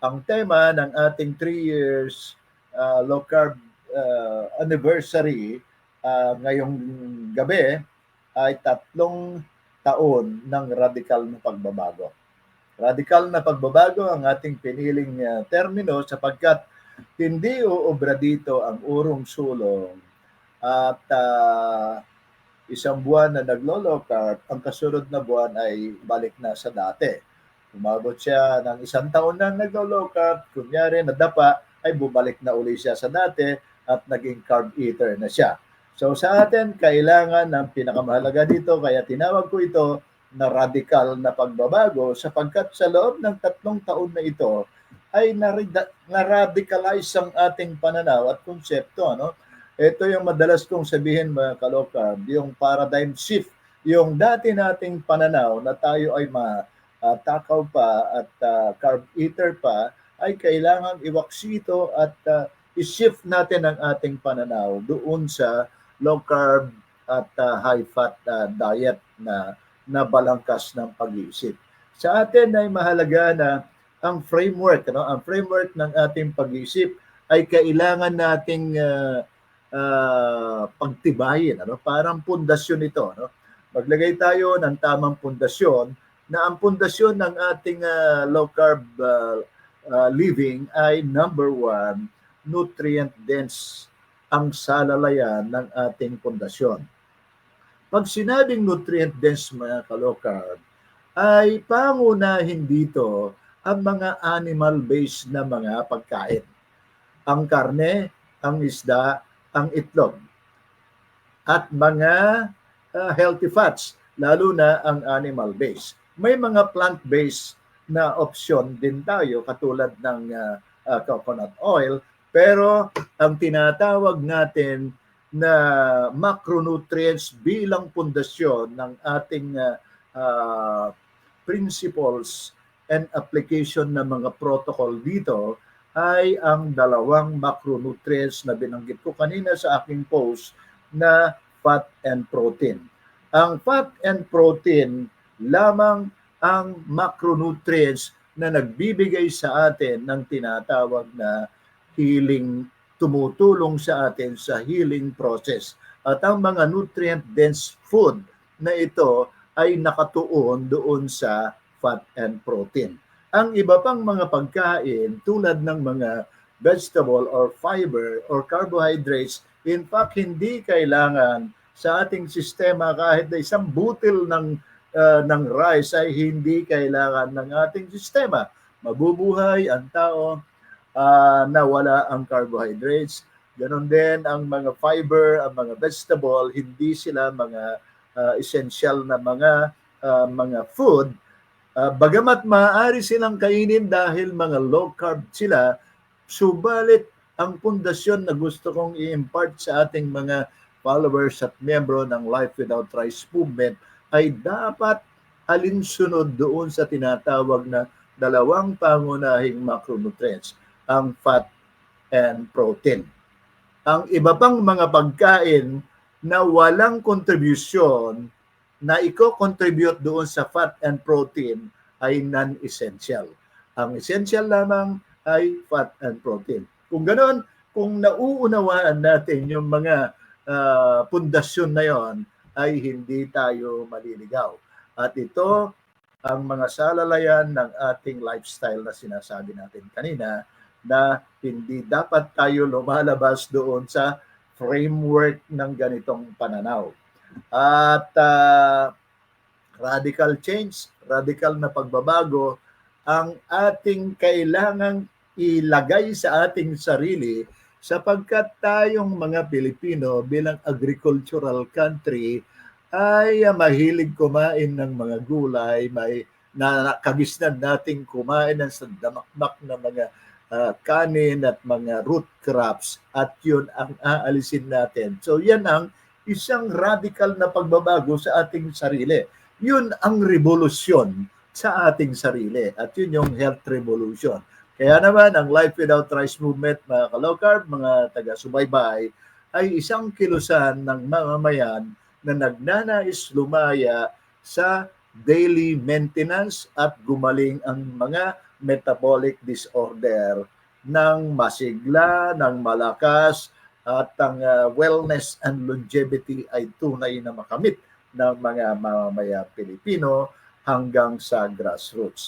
Ang tema ng ating 3 years uh, low carb uh, anniversary uh, ngayong gabi ay tatlong taon ng radikal na pagbabago. Radikal na pagbabago ang ating piniling uh, termino sapagkat hindi uobra dito ang urong sulong at uh, isang buwan na naglo-low carb, ang kasunod na buwan ay balik na sa dati. Umabot siya ng isang taon na naglo-low carb, kunyari nadapa, ay bumalik na uli siya sa dati at naging carb eater na siya. So sa atin, kailangan ng pinakamahalaga dito, kaya tinawag ko ito na radical na pagbabago sapagkat sa loob ng tatlong taon na ito ay na-radicalize ang ating pananaw at konsepto. Ano? Ito yung madalas kong sabihin mga kalokab, yung paradigm shift. Yung dati nating pananaw na tayo ay matakaw pa at uh, carb eater pa, ay kailangan iwaksito at uh, i-shift natin ang ating pananaw doon sa low carb at uh, high fat uh, diet na na balangkas ng pag-iisip. Sa atin ay mahalaga na ang framework, ano, ang framework ng ating pag-iisip ay kailangan nating uh, uh, pagtibayin, ano, parang pundasyon ito, no. Maglagay tayo ng tamang pundasyon na ang pundasyon ng ating uh, low carb uh, uh, living ay number one, nutrient dense ang salalayan ng ating pundasyon. Pag sinabing nutrient dense mga kalokarb, ay pangunahin dito ang mga animal-based na mga pagkain. Ang karne, ang isda, ang itlog. At mga uh, healthy fats, lalo na ang animal-based. May mga plant-based na option din tayo katulad ng uh, uh, coconut oil, pero ang tinatawag natin na macronutrients bilang pundasyon ng ating uh, uh, principles and application ng mga protocol dito ay ang dalawang macronutrients na binanggit ko kanina sa aking post na fat and protein. Ang fat and protein lamang ang macronutrients na nagbibigay sa atin ng tinatawag na healing tumutulong sa atin sa healing process. At ang mga nutrient-dense food na ito ay nakatuon doon sa fat and protein. Ang iba pang mga pagkain tulad ng mga vegetable or fiber or carbohydrates, in fact, hindi kailangan sa ating sistema kahit na isang butil ng uh, ng rice ay hindi kailangan ng ating sistema. Mabubuhay ang tao uh, na wala ang carbohydrates. Ganon din ang mga fiber, ang mga vegetable, hindi sila mga uh, essential na mga uh, mga food. Uh, bagamat maaari silang kainin dahil mga low carb sila, subalit ang pundasyon na gusto kong i-impart sa ating mga followers at membro ng Life Without Rice movement ay dapat alinsunod doon sa tinatawag na dalawang pangunahing macronutrients ang fat and protein. Ang iba pang mga pagkain na walang contribution na iko-contribute doon sa fat and protein ay non-essential. Ang essential lamang ay fat and protein. Kung ganoon, kung nauunawaan natin yung mga uh, pundasyon na yon, ay hindi tayo maliligaw. At ito ang mga salalayan ng ating lifestyle na sinasabi natin kanina na hindi dapat tayo lumalabas doon sa framework ng ganitong pananaw. At uh, radical change, radical na pagbabago, ang ating kailangang ilagay sa ating sarili sapagkat tayong mga Pilipino bilang agricultural country ay mahilig kumain ng mga gulay, may na kagisnan nating kumain ng sandamakmak na mga uh, kanin at mga root crops at yun ang aalisin natin. So yan ang isang radical na pagbabago sa ating sarili. Yun ang revolusyon sa ating sarili at yun yung health revolution. Kaya naman, ang Life Without Rice Movement, mga ka-low carb, mga taga-subaybay, ay isang kilusan ng mamamayan na nagnanais lumaya sa daily maintenance at gumaling ang mga metabolic disorder ng masigla, ng malakas, at ang uh, wellness and longevity ay tunay na makamit ng mga mamamayang Pilipino hanggang sa grassroots.